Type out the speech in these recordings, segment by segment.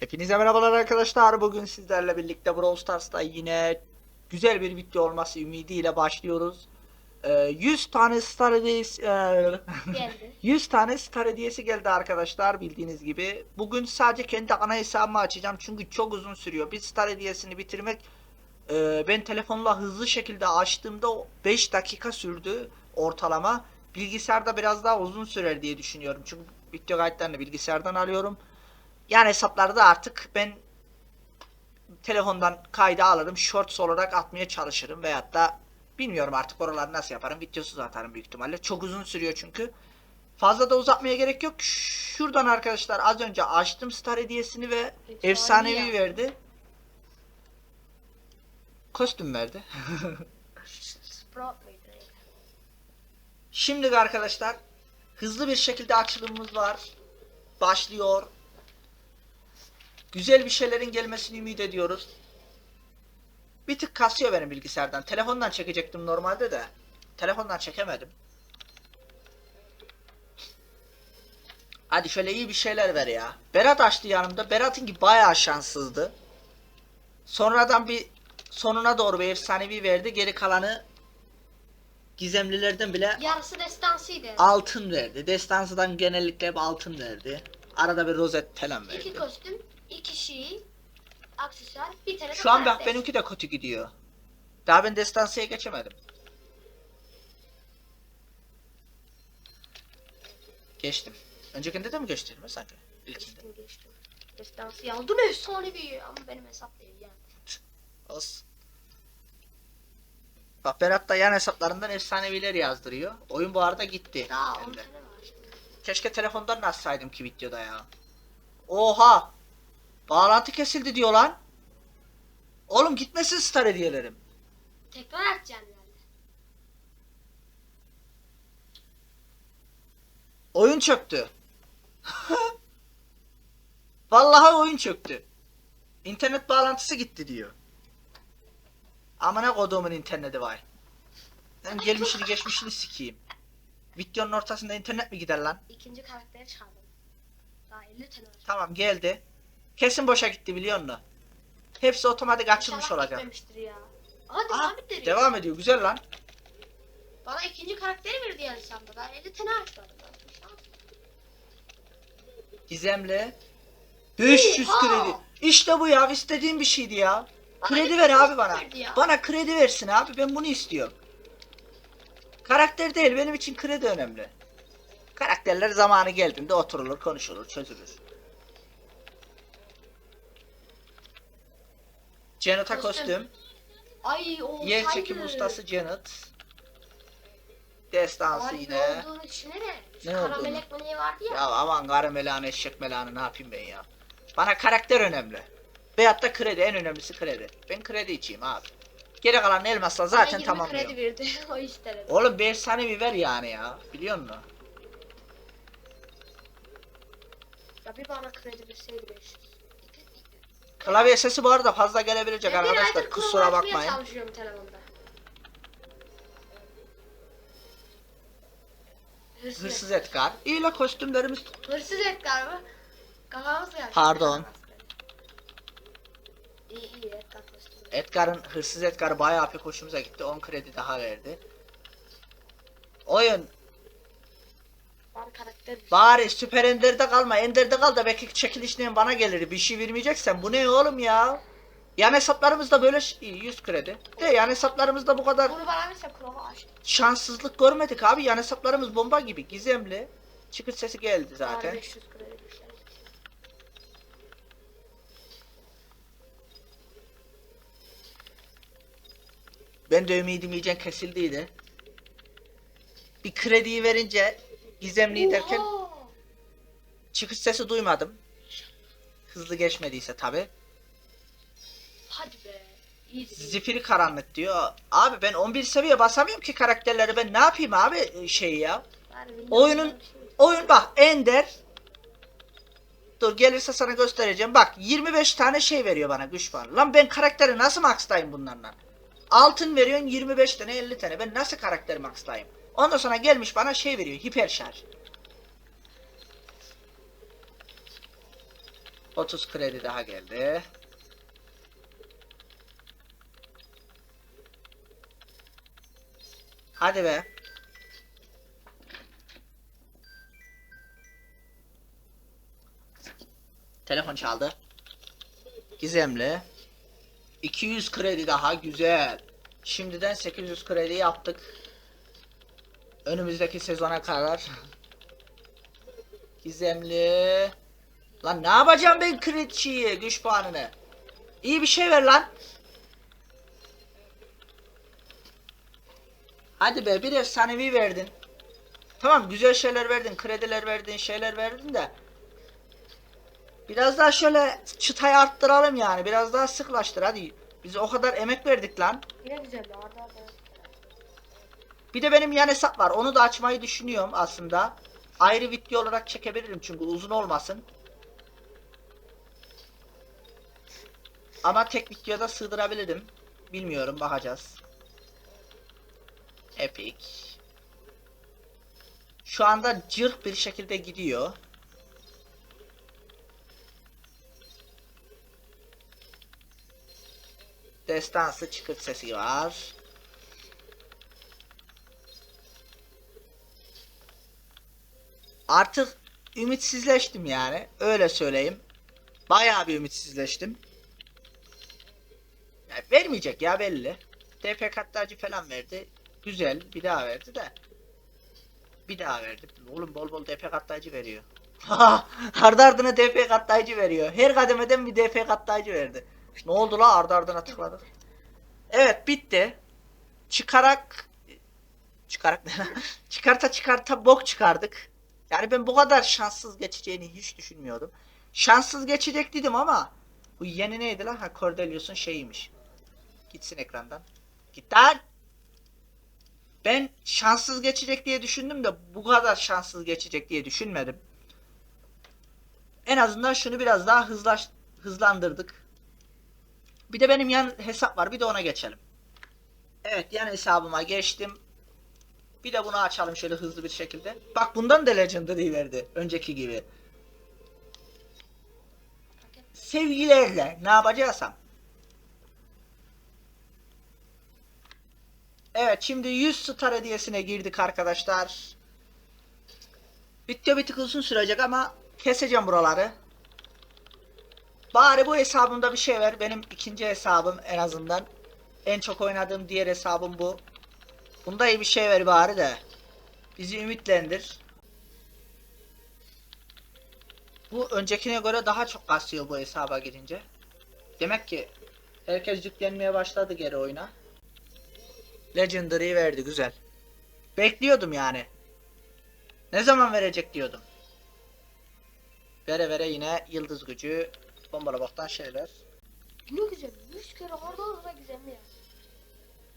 Hepinize merhabalar arkadaşlar. Bugün sizlerle birlikte Brawl Stars'ta yine güzel bir video olması ümidiyle başlıyoruz. Ee, 100 tane Star Hediyesi, ee, Geldi. 100 tane Star Hediyesi geldi arkadaşlar bildiğiniz gibi. Bugün sadece kendi ana hesabımı açacağım çünkü çok uzun sürüyor. Bir Star Hediyesini bitirmek ee, ben telefonla hızlı şekilde açtığımda o 5 dakika sürdü ortalama. Bilgisayarda biraz daha uzun sürer diye düşünüyorum. Çünkü video kayıtlarını bilgisayardan alıyorum. Yani hesaplarda artık ben telefondan kayda alırım. Shorts olarak atmaya çalışırım. Veyahut da bilmiyorum artık oraları nasıl yaparım. Videosuz atarım büyük ihtimalle. Çok uzun sürüyor çünkü. Fazla da uzatmaya gerek yok. Şuradan arkadaşlar az önce açtım Star hediyesini ve Efsanevi efsanevi ya. verdi. Kostüm verdi. Şimdi arkadaşlar hızlı bir şekilde açılımımız var. Başlıyor. Güzel bir şeylerin gelmesini ümit ediyoruz. Bir tık kasıyor benim bilgisayardan. Telefondan çekecektim normalde de. Telefondan çekemedim. Hadi şöyle iyi bir şeyler ver ya. Berat açtı yanımda. Berat'ınki bayağı şanssızdı. Sonradan bir sonuna doğru bir efsanevi verdi. Geri kalanı gizemlilerden bile Yarısı destansıydı. altın verdi. Destansıdan genellikle hep altın verdi. Arada bir rozet falan İki verdi. kostüm, iki şey, aksesuar, bir tane de Şu an bak karakter. benimki de kötü gidiyor. Daha ben destansıya geçemedim. Geçtim. Öncekinde de mi geçtim mi sanki? İlkinde. Geçtim geçtim. Destansı aldım efsane bir ama benim hesap değil yani. Olsun. Bak Berat da yan hesaplarından efsaneviler yazdırıyor. Oyun bu arada gitti. Daha Hem 10 de. tane var. Keşke telefondan açsaydım ki videoda ya. Oha! Bağlantı kesildi diyor lan. Oğlum gitmesin star hediyelerim. Tekrar açacağım yani. Oyun çöktü. Vallahi oyun çöktü. İnternet bağlantısı gitti diyor. Amına koduğumun interneti var. Ben gelmişini geçmişini sikeyim. Videonun ortasında internet mi gider lan? İkinci karakteri çaldım. Daha 50 tane var. Tamam geldi. Kesin boşa gitti biliyor musun? Hepsi otomatik açılmış İnşallah olacak. gitmemiştir ya. Aa Aa, devam devam ediyor güzel lan. Bana ikinci karakteri verdi sandı. Daha 50 tane açmadım. ben. Gizemli. 500 Oha! kredi. İşte bu ya istediğim bir şeydi ya. Bana Kredi ver abi bana. verdi ya. Bana kredi versin abi ben bunu istiyorum. Karakter değil benim için kredi önemli. Karakterler zamanı geldiğinde oturulur konuşulur çözülür. Janet'a Kostüm. kostüm. Ay o Yer çekim ustası Janet. Destansı Ay, yine. Ne olduğunu düşünsene. Şu Ne kara olduğunu? melek ne vardı ya. Ya aman karı melanı eşek melanı ne yapayım ben ya. Bana karakter önemli. Veyahut da kredi en önemlisi kredi. Ben kredi içeyim abi. Geri kalan elmasla zaten 20 tamamlıyor. kredi verdi. o ister. Oğlum bir efsanevi ver yani ya. Biliyor musun? Ya bir bana kredi verseydi 500. Klavye sesi bu arada fazla gelebilecek Ben bir arkadaşlar. Kusura bakmayın. çalışıyorum telefonda. Hırsız, Hırsız Edgar. İyi la kostümlerimiz. Hırsız Edgar mı? Kafamız geldi. Pardon. İyi iyi Edgar kostümü. Edgar'ın Hırsız Edgar bayağı pek hoşumuza gitti. 10 kredi daha verdi. Oyun bari Süper Ender'de kalma. Ender'de kal da belki çekilişleyen bana gelir. Bir şey vermeyeceksen bu ne oğlum ya? Yan hesaplarımızda böyle ş- iyi 100 kredi. De yan hesaplarımızda bu kadar Bunu bana verse Chrome'u açtım. şanssızlık görmedik abi. Yan hesaplarımız bomba gibi. Gizemli. Çıkış sesi geldi Bari zaten. 500 kredi düşer. Ben de ümidim iyice kesildiydi. Bir krediyi verince gizemliyi derken çıkış sesi duymadım. Hızlı geçmediyse tabi. Hadi be. Zifiri karanlık diyor. Abi ben 11 seviye basamıyorum ki karakterleri ben ne yapayım abi şey ya. Oyunun oyun bak Ender Dur gelirse sana göstereceğim. Bak 25 tane şey veriyor bana güç puanı. Lan ben karakteri nasıl maxlayayım bunlarla? Altın veriyorsun 25 tane 50 tane. Ben nasıl karakteri maxlayayım? Ondan sonra gelmiş bana şey veriyor hiper şarj. 30 kredi daha geldi. Hadi be. Telefon çaldı. Gizemli. 200 kredi daha güzel. Şimdiden 800 kredi yaptık. Önümüzdeki sezona kadar. Gizemli. Lan ne yapacağım ben krediçiyi güç puanını? İyi bir şey ver lan. Hadi be bir efsanevi verdin. Tamam güzel şeyler verdin, krediler verdin, şeyler verdin de. Biraz daha şöyle çıtayı arttıralım yani. Biraz daha sıklaştır hadi. Biz o kadar emek verdik lan. Yine güzel arda arda. Bir de benim yan hesap var. Onu da açmayı düşünüyorum aslında. Ayrı video olarak çekebilirim çünkü uzun olmasın. Ama tek videoda sığdırabilirim. Bilmiyorum bakacağız. Epic. Şu anda cırk bir şekilde gidiyor. Destansı çıkırt sesi var. Artık ümitsizleştim yani. Öyle söyleyeyim. Bayağı bir ümitsizleştim. Ya vermeyecek ya belli. TP kattacı falan verdi. Güzel. Bir daha verdi de. Bir daha verdi. Oğlum bol bol DP kattacı veriyor. ardı ardına DP kattacı veriyor. Her kademeden bir DP kattacı verdi. Ne oldu la ardı ardına tıkladık. Evet bitti. Çıkarak çıkarak ne çıkarta çıkarta bok çıkardık. Yani ben bu kadar şanssız geçeceğini hiç düşünmüyordum. Şanssız geçecek dedim ama bu yeni neydi lan? Ha Cordelius'un şeyiymiş. Gitsin ekrandan. Git! Ben şanssız geçecek diye düşündüm de bu kadar şanssız geçecek diye düşünmedim. En azından şunu biraz daha hızlaş, hızlandırdık. Bir de benim yan hesap var. Bir de ona geçelim. Evet yan hesabıma geçtim. Bir de bunu açalım şöyle hızlı bir şekilde. Bak bundan da Legendary verdi. Önceki gibi. Sevgilerle ne yapacaksam. Evet şimdi 100 star hediyesine girdik arkadaşlar. Video bir tık uzun sürecek ama keseceğim buraları. Bari bu hesabımda bir şey ver. Benim ikinci hesabım en azından. En çok oynadığım diğer hesabım bu. Bunda iyi bir şey ver bari de. Bizi ümitlendir. Bu öncekine göre daha çok kasıyor bu hesaba girince. Demek ki herkes yüklenmeye başladı geri oyuna. Legendary verdi güzel. Bekliyordum yani. Ne zaman verecek diyordum. Vere vere yine yıldız gücü, bombala baktan şeyler. Ne güzel. 100 kere arda arda gizemli ya.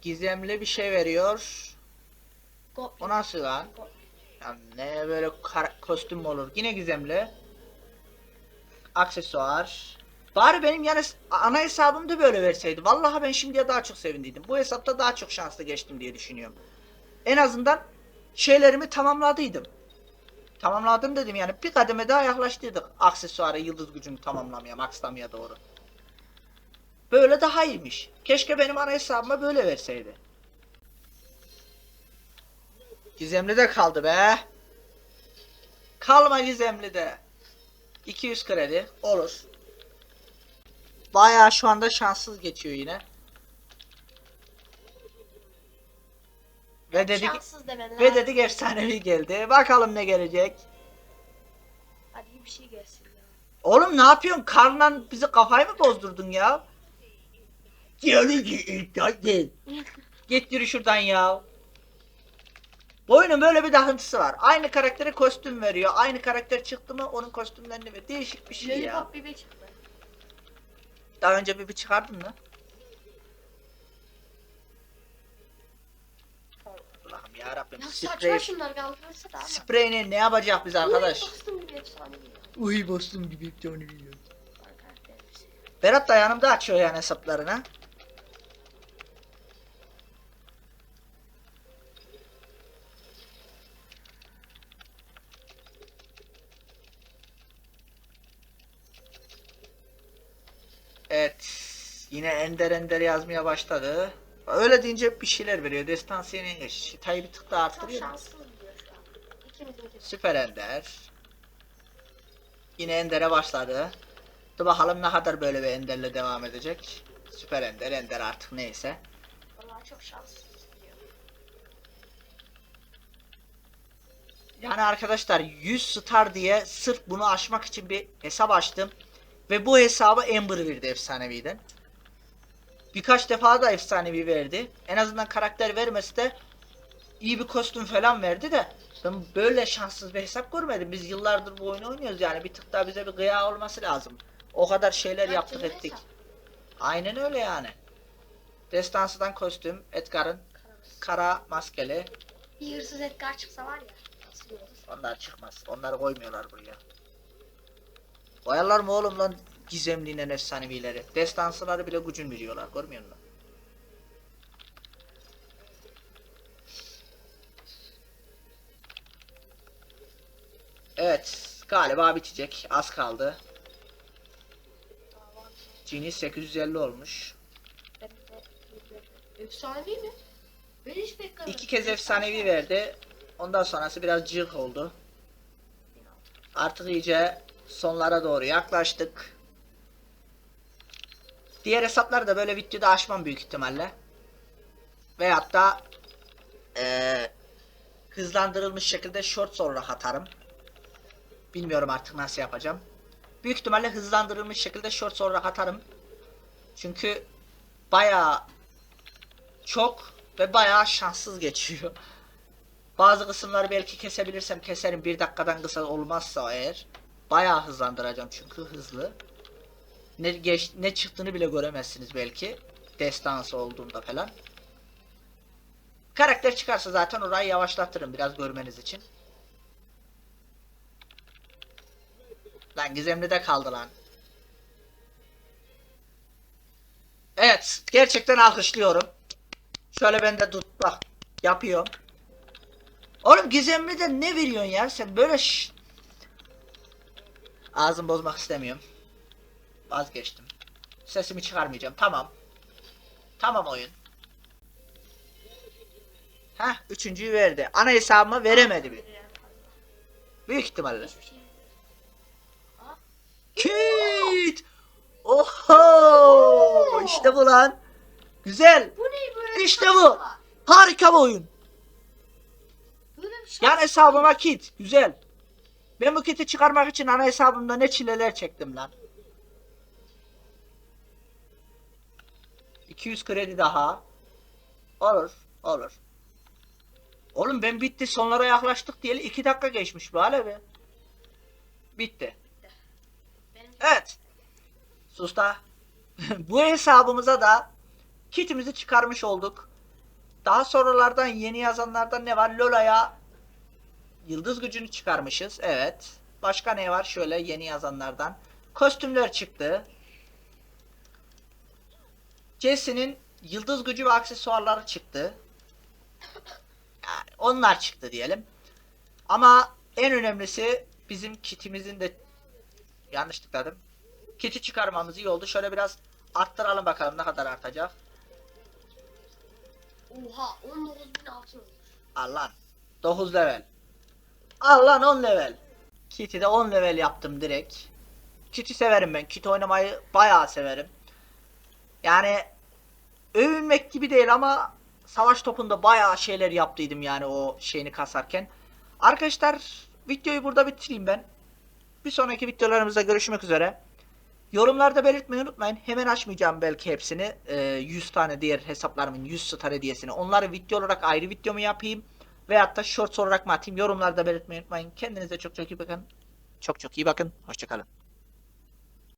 Gizemli bir şey veriyor. Go- O nasıl lan? Ya ne böyle kostüm olur? Yine gizemli. Aksesuar. Bari benim yani ana hesabımda böyle verseydi. Vallahi ben şimdiye daha çok sevindiydim. Bu hesapta daha çok şanslı geçtim diye düşünüyorum. En azından şeylerimi tamamladıydım. Tamamladım dedim yani bir kademe daha yaklaştıydık aksesuarı yıldız gücünü tamamlamaya, maxlamaya doğru. Böyle daha iyiymiş. Keşke benim ana hesabıma böyle verseydi. Gizemli de kaldı be. Kalma gizemli de. 200 kredi olur. Bayağı şu anda şanssız geçiyor yine. Ve dedik Şanssız demen ve dedik efsanevi geldi. Bakalım ne gelecek. Hadi bir şey gelsin ya. Oğlum ne yapıyorsun? Karlan bizi kafayı mı bozdurdun ya? Git Git yürü şuradan ya. Bu oyunun böyle bir takıntısı var. Aynı karaktere kostüm veriyor. Aynı karakter çıktı mı onun kostümlerini veriyor. Değişik bir şey ya. Lollipop bibi çıktı. Daha önce bir bir çıkardın mı? Allah'ım ya Rabbim. Ya saçma Sprey, şunlar kaldırırsa da ama. spreyini ne yapacak biz arkadaş? Uy, bastım gibi efsane. Uy gibi bir tane karakterimiz. Berat da yanımda açıyor yani hesaplarını. Evet. Yine ender ender yazmaya başladı. Öyle deyince bir şeyler veriyor. Destansiyenin geç. Çıtayı bir tık daha arttırıyor. Süper ender. Yine endere başladı. Dur bakalım ne kadar böyle bir enderle devam edecek. Süper ender, ender artık neyse. Vallahi çok gidiyor. Yani arkadaşlar 100 star diye sırf bunu aşmak için bir hesap açtım. Ve bu hesabı Ember verdi efsaneviden. Birkaç defa da efsanevi verdi. En azından karakter vermesi de iyi bir kostüm falan verdi de ben böyle şanssız bir hesap görmedim. Biz yıllardır bu oyunu oynuyoruz yani bir tık daha bize bir gıya olması lazım. O kadar şeyler Dört yaptık ettik. hesap. Aynen öyle yani. Destansıdan kostüm, Edgar'ın kara maskeli. Bir hırsız Edgar çıksa var ya. Nasıl iyi olur? Onlar çıkmaz. Onları koymuyorlar buraya. Koyarlar mı oğlum lan gizemliğinden efsanevileri? Destansıları bile gücün biliyorlar. Görmüyor musun? Evet. Galiba bitecek. Az kaldı. Genie 850 olmuş. Efsanevi mi? Ben hiç beklemedim. İki kez efsanevi verdi. Ondan sonrası biraz cık oldu. Artık iyice sonlara doğru yaklaştık. Diğer hesapları da böyle videoda açmam büyük ihtimalle. Veyahut da eee, hızlandırılmış şekilde shorts olarak atarım. Bilmiyorum artık nasıl yapacağım. Büyük ihtimalle hızlandırılmış şekilde shorts olarak atarım. Çünkü bayağı çok ve bayağı şanssız geçiyor. Bazı kısımları belki kesebilirsem keserim. Bir dakikadan kısa olmazsa eğer. Bayağı hızlandıracağım çünkü hızlı. Ne geç ne çıktığını bile göremezsiniz belki. Destansı olduğunda falan. Karakter çıkarsa zaten orayı yavaşlatırım biraz görmeniz için. Lan gizemli de kaldı lan. Evet, gerçekten alkışlıyorum. Şöyle ben de tut bak yapıyorum. Oğlum gizemli de ne veriyorsun ya sen böyle. Ağzım bozmak istemiyorum. Vazgeçtim. Sesimi çıkarmayacağım. Tamam. Tamam oyun. Heh üçüncüyü verdi. Ana hesabıma veremedi bir. Büyük ihtimalle. Şey. Kit! Oho! İşte bu lan. Güzel. Bu ne böyle? İşte bu. Harika bir oyun. Şans. Yan hesabıma kit. Güzel. Ben bu kiti çıkarmak için ana hesabımda ne çileler çektim lan. 200 kredi daha. Olur. Olur. Oğlum ben bitti sonlara yaklaştık diyeli 2 dakika geçmiş böyle be. Bitti. Evet. Sus da. Bu hesabımıza da kitimizi çıkarmış olduk. Daha sonralardan yeni yazanlardan ne var? Lola'ya yıldız gücünü çıkarmışız. Evet. Başka ne var? Şöyle yeni yazanlardan. Kostümler çıktı. Jesse'nin yıldız gücü ve aksesuarları çıktı. Yani onlar çıktı diyelim. Ama en önemlisi bizim kitimizin de yanlış tıkladım. Kiti çıkarmamız iyi oldu. Şöyle biraz arttıralım bakalım ne kadar artacak. Oha 19.000 altın olmuş. Al lan. 9 level. Al lan 10 level. Kit'i de 10 level yaptım direkt. Kit'i severim ben. Kit oynamayı bayağı severim. Yani övünmek gibi değil ama savaş topunda bayağı şeyler yaptıydım yani o şeyini kasarken. Arkadaşlar videoyu burada bitireyim ben. Bir sonraki videolarımızda görüşmek üzere. Yorumlarda belirtmeyi unutmayın. Hemen açmayacağım belki hepsini. Ee, 100 tane diğer hesaplarımın 100 star hediyesini. Onları video olarak ayrı video mu yapayım? Veyahut da shorts olarak mı atayım? Yorumlarda belirtmeyi unutmayın. Kendinize çok çok iyi bakın. Çok çok iyi bakın. Hoşçakalın.